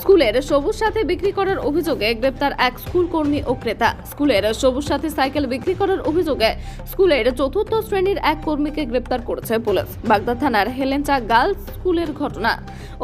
স্কুলের সবুজ সাথে বিক্রি করার অভিযোগে গ্রেপ্তার এক স্কুল কর্মী ও ক্রেতা। স্কুলের সবুজ সাথে সাইকেল বিক্রি করার অভিযোগে স্কুলের চতুর্থ শ্রেণির এক কর্মীকে গ্রেপ্তার করেছে পুলিশ। বাগদা থানার হেলেঞ্চা গার্লস স্কুলের ঘটনা।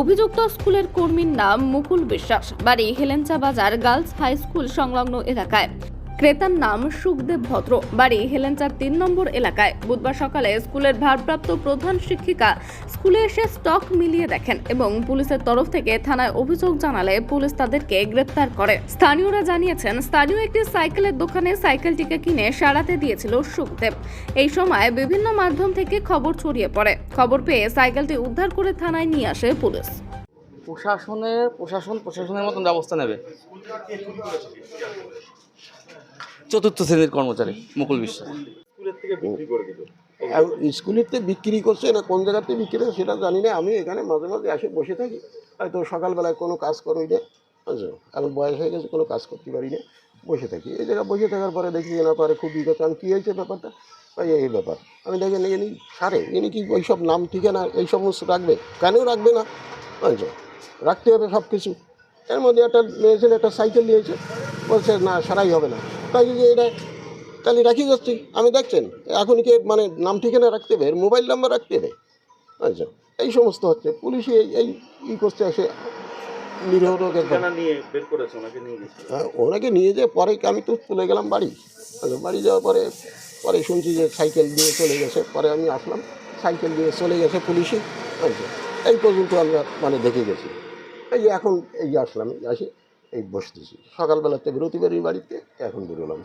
অভিযুক্ত স্কুলের কর্মীর নাম মুকুল বিশ্বাস। বাড়ি হেলেঞ্চা বাজার গার্লস হাই স্কুল সংলগ্ন এলাকায়। ক্রেতার নাম সুখদেব ভদ্র। বাড়ি হেলেঞ্চার তিন নম্বর এলাকায়। বুধবার সকালে স্কুলের ভারপ্রাপ্ত প্রধান শিক্ষিকা স্কুলে এসে স্টক মিলিয়ে দেখেন এবং পুলিশের তরফ থেকে থানায় অভিযোগ জানালে পুলিশ তাদেরকে গ্রেপ্তার করে। স্থানীয়রা জানিয়েছেন, স্থানীয় একটি সাইকেলের দোকানে সাইকেলটিকে কিনে সারাতে দিয়েছিল সুখদেব। এই সময় বিভিন্ন মাধ্যম থেকে খবর ছড়িয়ে পড়ে। খবর পেয়ে সাইকেলটি উদ্ধার করে থানায় নিয়ে আসে পুলিশ। প্রশাসনের, প্রশাসন প্রশাসনের মতন ব্যবস্থা নেবে। চতুর্থ শ্রেণির কর্মচারী মুকুল বিশ্বাস। আর স্কুলেতে বিক্রি করছে না কোন জায়গাতে বিক্রি করছে সেটা জানি না। আমি এখানে মাঝে মাঝে এসে বসে থাকি। হয়তো সকালবেলায় কোনো কাজ করোই না। বুঝছ? এখন বয়স হয়ে গেছে কোনো কাজ করতে পারি না। বসে থাকি। এই জায়গায় বসে থাকার পরে দেখি এনার পরে খুব বিগত। আমি কী হয়েছে ব্যাপারটা? ভাই এই ব্যাপার। আমি দেখি না ইনি সারে ইনি কি ওই সব নাম ঠিকানা এই সমস্ত রাখবে? কেন রাখবে না? বুঝছ? রাখতে হবে সব কিছু এর মধ্যে একটা মেয়ে ছেলে একটা সাইকেল নিয়েছে। বলছে না সারাই হবে না। তাই যে এটা তাহলে রাখি যাচ্ছি আমি দেখছেন এখন কি মানে নাম ঠিকানা রাখতে হবে মোবাইল নাম্বার রাখতে হবে। আচ্ছা এই সমস্ত হচ্ছে। পুলিশে এই এই ই করছে নিরীহ ওনাকে নিয়ে গেছে। হ্যাঁ, ওনাকে নিয়ে যেয়ে পরে আমি তো চলে গেলাম বাড়ি। আচ্ছা, বাড়ি যাওয়ার পরে পরে শুনছি যে সাইকেল দিয়ে চলে গেছে। পরে আমি আসলাম সাইকেল দিয়ে চলে গেছে পুলিশে। আচ্ছা এই পর্যন্ত আমরা মানে দেখে গেছি। এই যে এখন এই যে আসলাম আসি। এই বসতেছি সকালবেলাতে বেরোতে পারি বাড়িতে এখন বেরোলাম।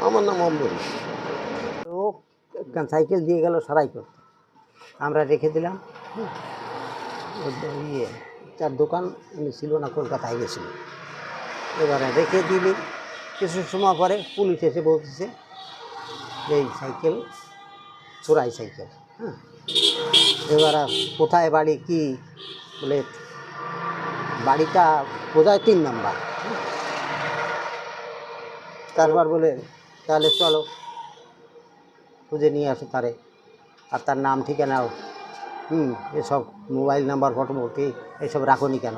আমার নাম অম্বরীশ ও সাইকেল দিয়ে গেল সারাই করতে। আমরা রেখে দিলাম। হুম। ইয়ে তার দোকান উনি ছিল না কলকাতায় গেছিল। এবারে রেখে দিলি। কিছু সময় পরে পুলিশ এসে বলতেছে যে এই সাইকেল চোরাই সাইকেল। হ্যাঁ এবার কোথায় বাড়ি কি? বলে বাড়িটা কোথায় তিন নাম্বার। তারপর বলে, তাহলে চলো, খুঁজে নিয়ে আসো তারে। আর তার নাম, ঠিকানাও, হুম, এসব মোবাইল নাম্বার ফটোমুখি এসব রাখনি কেন?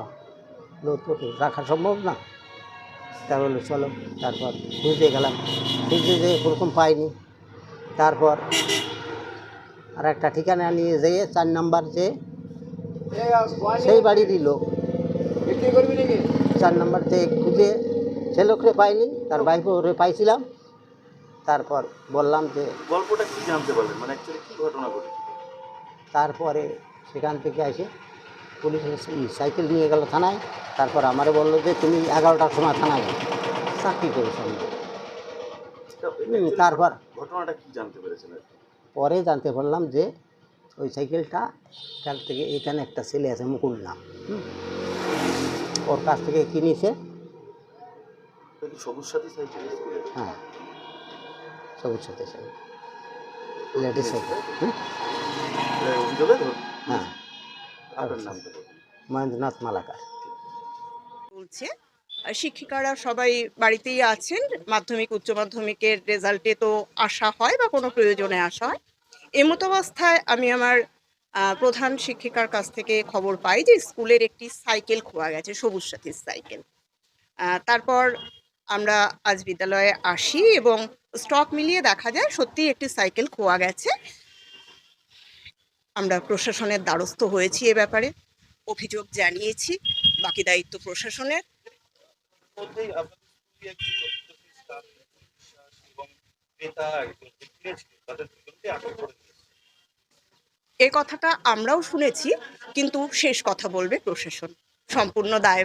রাখা সম্ভব না। তা বলল, চলো, তারপর খুঁজতে গেলাম। খুঁজতে যেয়ে ওরকম পাইনি। তারপর আর একটা ঠিকানা নিয়ে যেয়ে, চার নাম্বার যে, সেই বাড়িরই লোক। চার নাম্বার থেকে খুঁজে সে লোকরে পাইনি তার বাইফে ওরে পাইছিলাম। তারপর বললাম যে গল্পটা কি জানতে পারলেন? মানে অ্যাকচুয়ালি কি ঘটনা ঘটেছে? তারপরে সেখান থেকে এসে পুলিশ সাইকেল নিয়ে গেল থানায়। তারপর আমারে বলল যে তুমি এগারোটার সময় থানায় যাও। চাকরি করে সঙ্গে তারপর ঘটনাটা কি জানতে পেরেছেন পরে জানতে পারলাম যে ওই সাইকেলটা কাল থেকে এখানে একটা ছেলে আছে মুকুল নাম। হুম। ওর কাছ থেকে কিনেছে। সবুজ সাথী সাইকেল হ্যাঁ। সবুজ সাথে সাথে। লেডিস সাইকেল হ্যাঁ। মহেন্দ্রনাথ মালাকার। আর শিক্ষিকারা সবাই বাড়িতেই আছেন। মাধ্যমিক উচ্চ মাধ্যমিকের রেজাল্টে তো আসা হয় বা কোনো প্রয়োজনে আসা হয়। এমতো অবস্থায় আমি আমার প্রধান শিক্ষিকার কাছ থেকে খবর পাই যে স্কুলের একটি সাইকেল খোয়া গেছে, সবুজ সাথীর সাইকেল। তারপর আমরা আজ বিদ্যালয়ে আসি এবং স্টক মিলিয়ে দেখা যায় সত্যিই একটি সাইকেল খোয়া গেছে। আমরা প্রশাসনের দ্বারস্থ হয়েছি এ ব্যাপারে, অভিযোগ জানিয়েছি, বাকি দায়িত্ব প্রশাসনের ক্রেতা একজন ব্যক্তি ছিল তাদের দুজনকে আটক করে দিয়েছে এ কথাটা আমরাও শুনেছি কিন্তু শেষ কথা বলবে প্রশাসন। সম্পূর্ণ দায়।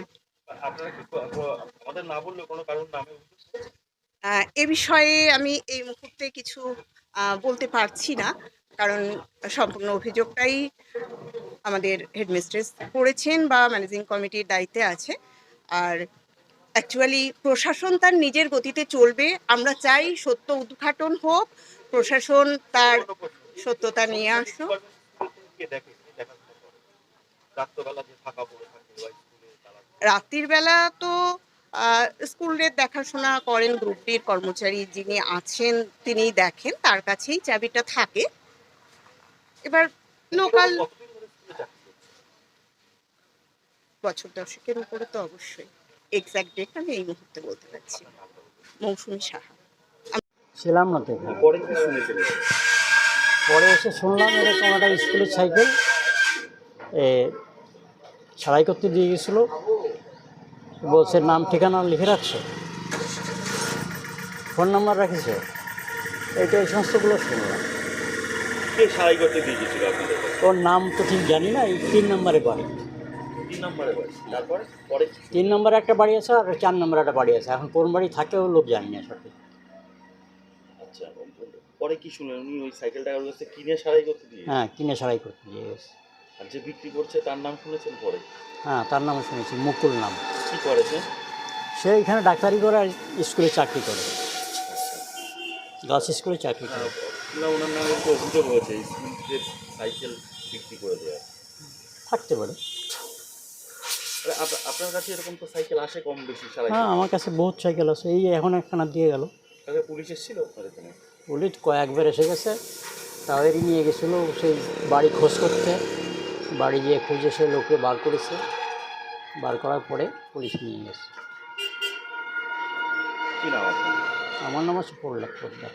এ বিষয়ে আমি এই মুহূর্তে কিছু বলতে পারছি না কারণ সম্পূর্ণ অভিযোগটাই আমাদের হেডমিস্ট্রেস করেছেন বা ম্যানেজিং কমিটির দায়িত্বে আছে। আর অ্যাকচুয়ালি প্রশাসন তার নিজের গতিতে চলবে। আমরা চাই সত্য উদ্ঘাটন হোক প্রশাসন তার সত্যতা নিয়ে আসুক। কে দেখে দেখাশোনা করে। রাত্রবেলা যে ফাঁকা পড়ে থাকে বা স্কুলে তারা রাত্রির বেলা তো স্কুলের দেখাশোনা করেন গ্রুপটির কর্মচারী যিনি আছেন তিনি দেখেন তার কাছেই চাবিটা থাকে। এবার লোকাল? বছর দশকের উপরে তো অবশ্যই। এক্সাক্ট ডেট আমি এই মুহূর্তে বলতে পারছি। মৌসুমী সাহা। ছিলাম না তো পরে কি শুনেছেন? পরে এসে শুনলাম এরকম একটা স্কুলের সাইকেল এ ছাড়াই করতে দিয়ে গেছিল। বলছে নাম ঠিকানা লিখে রাখছে? ফোন নাম্বার রাখিস এইটা এই সমস্তগুলো শুনলাম। কে সারাই করতে দিয়ে গেছিল আপনাদের ওর নাম তো ঠিক জানি না এই তিন নম্বরে বাড়ি। তিন নম্বরে বাড়ি। তারপরে? পরে? তিন নম্বরে একটা বাড়ি আছে আর চার নম্বরে একটা বাড়ি আছে। এখন কোন বাড়ি থাকে ও লোক জানি না সঠিক। পরে কি শুনলেন? উনি ওই সাইকেলটা ওর কাছে কিনে সারাই করতে দিয়ে হ্যাঁ কিনে সারাই করতে দিয়ে গেছে। আর যে বিক্রি করছে তার নাম শুনেছেন পরে? হ্যাঁ তার নাম শুনেছি মুকুল নাম। কি করেছে সে? এখানে ডাক্তারি করে আর স্কুলে চাকরি করে। গার্লস স্কুলে চাকরি করে। না ওনার নামে তো অভিযোগ হয়েছে স্কুলের সাইকেল বিক্রি করে দেওয়া থাকতে পারে। আপনার কাছে এরকম তো সাইকেল আসে কম বেশি হ্যাঁ আমার কাছে বহুত সাইকেল আছে এই এখন একখানা দিয়ে গেল। পুলিশ এসেছিল আপনার এখানে? পুলিশ কয়েকবার এসে গেছে তাদেরই নিয়ে গেছিল সেই বাড়ি খোঁজ করতে। বাড়ি গিয়ে খুঁজে সে লোকে বার করেছে। বার করার পরে পুলিশ নিয়ে গেছে। আমার নাম আছে পড়লাম পোদ্দার।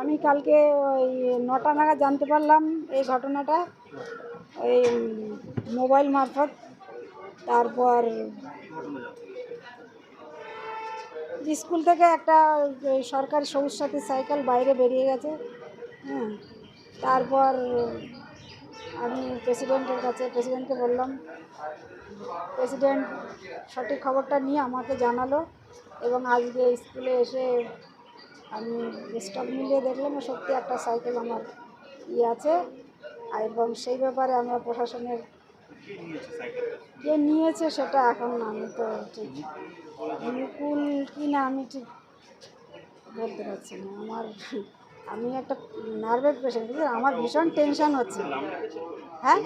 আমি কালকে ওই নটা নাগাদ জানতে পারলাম এই ঘটনাটা। ওই মোবাইল মারফত তারপর স্কুল থেকে একটা সরকারি সবুজ সাথী সাইকেল বাইরে বেরিয়ে গেছে। হ্যাঁ তারপর আমি প্রেসিডেন্টের কাছে, প্রেসিডেন্টকে বললাম, প্রেসিডেন্ট সঠিক খবরটা নিয়ে আমাকে জানালো এবং আজকে স্কুলে এসে আমি স্টক মিলিয়ে দেখলাম সত্যি একটা সাইকেল আমার ইয়ে আছে। এবং সেই ব্যাপারে আমরা প্রশাসনের কে নিয়েছে সেটা এখন আমি তো ঠিক মুকুল কি না আমি ঠিক বলতে পারছি না। আমার আমি একটা নার্ভের পেশেন্ট বুঝলেন আমার ভীষণ টেনশন হচ্ছে। হ্যাঁ?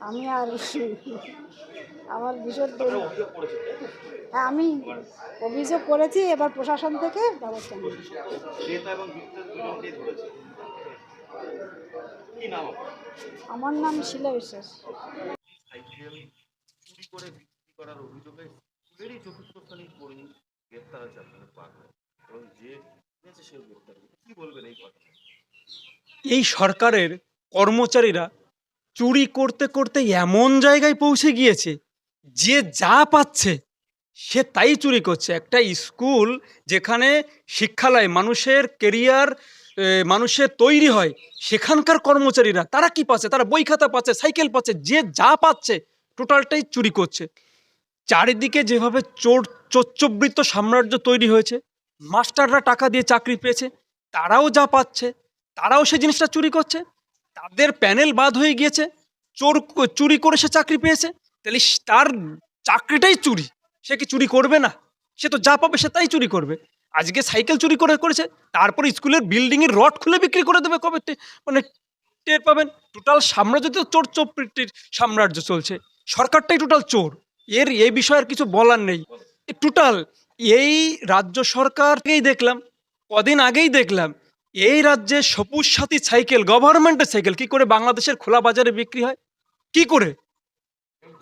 আমি আর আমার ভীষণ হ্যাঁ আমি অভিযোগ করেছি এবার প্রশাসন থেকে ব্যবস্থা নেবে কি নাম আমার নাম শিলা বিশ্বাস। সাইকেল চুরি করে বিক্রি করার অভিযোগে স্কুলেরই চতুর্থ শ্রেণির কর্মী গ্রেপ্তার হয়েছে আপনাদের এবং যে কিনেছে সেও গ্রেপ্তার কি বলবেন এই কথা? এই সরকারের কর্মচারীরা চুরি করতে করতে এমন জায়গায় পৌঁছে গিয়েছে যে যা পাচ্ছে সে তাই চুরি করছে। একটা স্কুল যেখানে শিক্ষালয় মানুষের কেরিয়ার মানুষের তৈরি হয়, সেখানকার কর্মচারীরা, তারা কি পাচ্ছে? তারা বই খাতা পাচ্ছে, সাইকেল পাচ্ছে, যে যা পাচ্ছে, টোটালটাই চুরি করছে। চারিদিকে যেভাবে চোর, চোচ্চবৃত্ত সাম্রাজ্য তৈরি হয়েছে, মাস্টাররা টাকা দিয়ে চাকরি পেয়েছে, তারাও যা পাচ্ছে, তারাও সে জিনিসটা চুরি করছে, তাদের প্যানেল বাদ হয়ে গিয়েছে, চোর চুরি করে সে চাকরি পেয়েছে, তাহলে তার চাকরিটাই চুরি, সে কি চুরি করবে না? সে তো যা পাবে সে তাই চুরি করবে। আজকে সাইকেল চুরি করে করেছে, তারপর স্কুলের বিল্ডিংয়ের রড খুলে বিক্রি করে দেবে কবে মানে টের পাবেন, টোটাল সাম্রাজ্য তো চোর চোপড়ির সাম্রাজ্য চলছে। সরকারটাই টোটাল চোর। এর, এই বিষয়ে আর কিছু বলার নেই। টোটাল, এই রাজ্য সরকারকেই দেখলাম, কদিন আগেই দেখলাম, এই রাজ্যে সবুজ সাথী সাইকেল গভর্নমেন্টের সাইকেল, কি করে বাংলাদেশের খোলা বাজারে বিক্রি হয়? কি করে?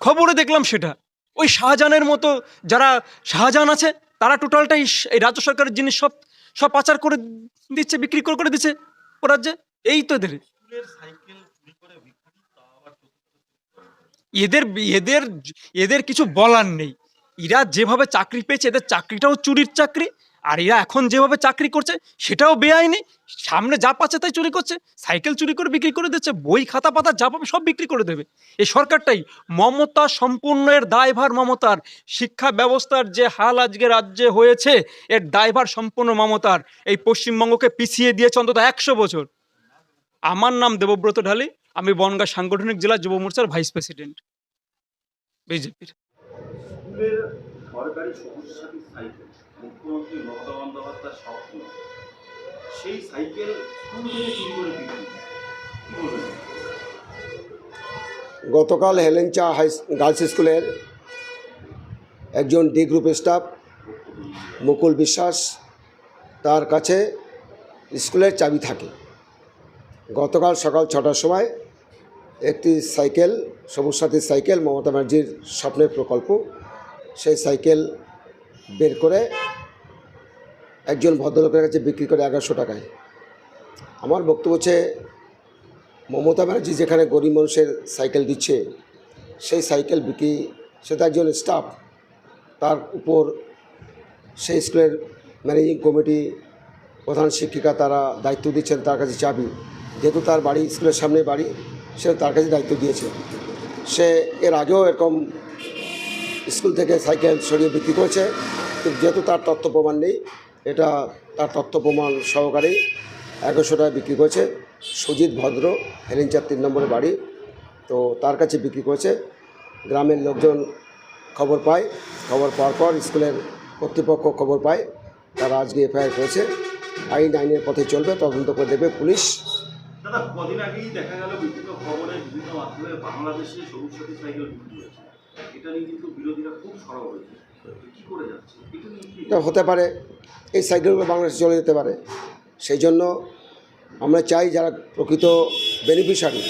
খবরে দেখলাম সেটা। ওই শাহজাহানের মতো যারা শাহজাহান আছে তারা টোটালটাই এই রাজ্য সরকারের জিনিস সব সব পাচার করে দিচ্ছে, বিক্রি করে করে দিচ্ছে, ও রাজ্যে, এই তো এদের। এদের এদের এদের কিছু বলার নেই। এরা যেভাবে চাকরি পেয়েছে, এদের চাকরিটাও চুরির চাকরি। আর এরা এখন যেভাবে চাকরি করছে, সেটাও বেআইনি। সামনে যা পাচ্ছে তাই চুরি করছে, সাইকেল চুরি করে বিক্রি করে দিচ্ছে, বই, খাতা, পাতা যা পাবে সব বিক্রি করে দেবে। এই সরকারটাই মমতা সম্পূর্ণের দায়ভার মমতার। শিক্ষা ব্যবস্থার যে হাল আজকে রাজ্যে হয়েছে, এর দায়ভার সম্পূর্ণ মমতার। এই পশ্চিমবঙ্গকে পিছিয়ে দিয়েছে অন্তত একশো বছর। আমার নাম দেবব্রত ঢালি, আমি বনগাঁ সাংগঠনিক জেলা যুব মোর্চার ভাইস প্রেসিডেন্ট। বিজেপির। সরকারি সাইকেল মুখ্যমন্ত্রী মমতা বন্দ্যোপাধ্যায়ের স্বপ্ন সেই সাইকেল স্কুল থেকে চুরি করে গতকাল হেলেঞ্চা হাই গার্লস স্কুলের একজন ডি গ্রুপ স্টাফ, মুকুল বিশ্বাস, তার কাছে স্কুলের চাবি থাকে। গতকাল সকাল ছটার সময় একটি সাইকেল, সবুজ সাথী সাইকেল, মমতা ব্যানার্জির স্বপ্নের প্রকল্প, সেই সাইকেল বের করে একজন ভদ্রলোকের কাছে বিক্রি করে এগারোশো টাকায়। আমার বক্তব্য হচ্ছে, মমতা ব্যানার্জি যেখানে গরিব মানুষের সাইকেল দিচ্ছে, সেই সাইকেল বিক্রি, সে তো একজন স্টাফ তার উপর সেই স্কুলের ম্যানেজিং কমিটি প্রধান শিক্ষিকা তারা দায়িত্ব দিচ্ছেন তার কাছে চাবি। যেহেতু তার বাড়ি, স্কুলের সামনে বাড়ি সে তার কাছে দায়িত্ব দিয়েছে। সে এর আগেও এরকম স্কুল থেকে সাইকেল সরিয়ে বিক্রি করেছে যেহেতু তার তথ্য প্রমাণ নেই এটা তার তথ্য প্রমাণ সহকারেই এগারোশো টাকা বিক্রি করেছে। সুজিত ভদ্র হেলেঞ্চার তিন নম্বরের বাড়ি। তো তার কাছে বিক্রি করেছে। গ্রামের লোকজন খবর পায়। খবর পাওয়ার পর স্কুলের কর্তৃপক্ষ খবর পায়। তারা আজকে এফআইআর করেছে। আইন আইনের পথে চলবে তদন্ত করে দেবে পুলিশ। দাদা কদিন আগেই দেখা গেল বিভিন্ন খবরে বিভিন্ন মাধ্যমে বাংলাদেশে সবুজ সাথী সাইকেল বিক্রি হয়েছে। এটা নিয়ে কিন্তু বিরোধীরা খুব সরব হয়েছে। কি করে যাচ্ছে? এটা নিয়ে কি এটা হতে পারে। এই সাইকেলগুলো বাংলাদেশে চলে যেতে পারে সেই জন্য আমরা চাই যারা প্রকৃত বেনিফিশিয়ারি,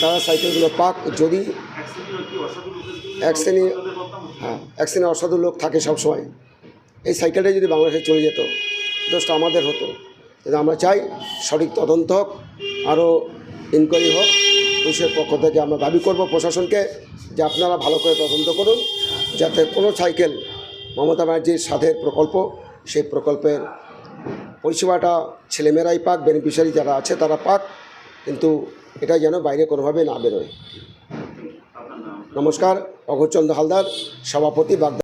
তারা সাইকেলগুলো পাক যদি এক হচ্ছে? হ্যাঁ এক শ্রেণির অসাধু লোক থাকে সবসময়, এই সাইকেলটা যদি বাংলাদেশে চলে যেত, দোষটা আমাদের হতো কিন্তু আমরা চাই সঠিক তদন্ত হোক, আরও ইনকোয়ারি হোক, পুলিশের পক্ষ থেকে আমরা দাবি করব প্রশাসনকে যে আপনারা ভালো করে তদন্ত করুন, যাতে কোনো সাইকেল মমতা ব্যানার্জির সাথের প্রকল্প সেই প্রকল্পের পরিষেবাটা ছেলেমেয়েরাই পাক বেনিফিশিয়ারি যারা আছে তারা পাক, কিন্তু এটা যেন বাইরে কোনোভাবে না বেরোয়। নমস্কার অঘরচন্দ্র হালদার, সভাপতি বাগদা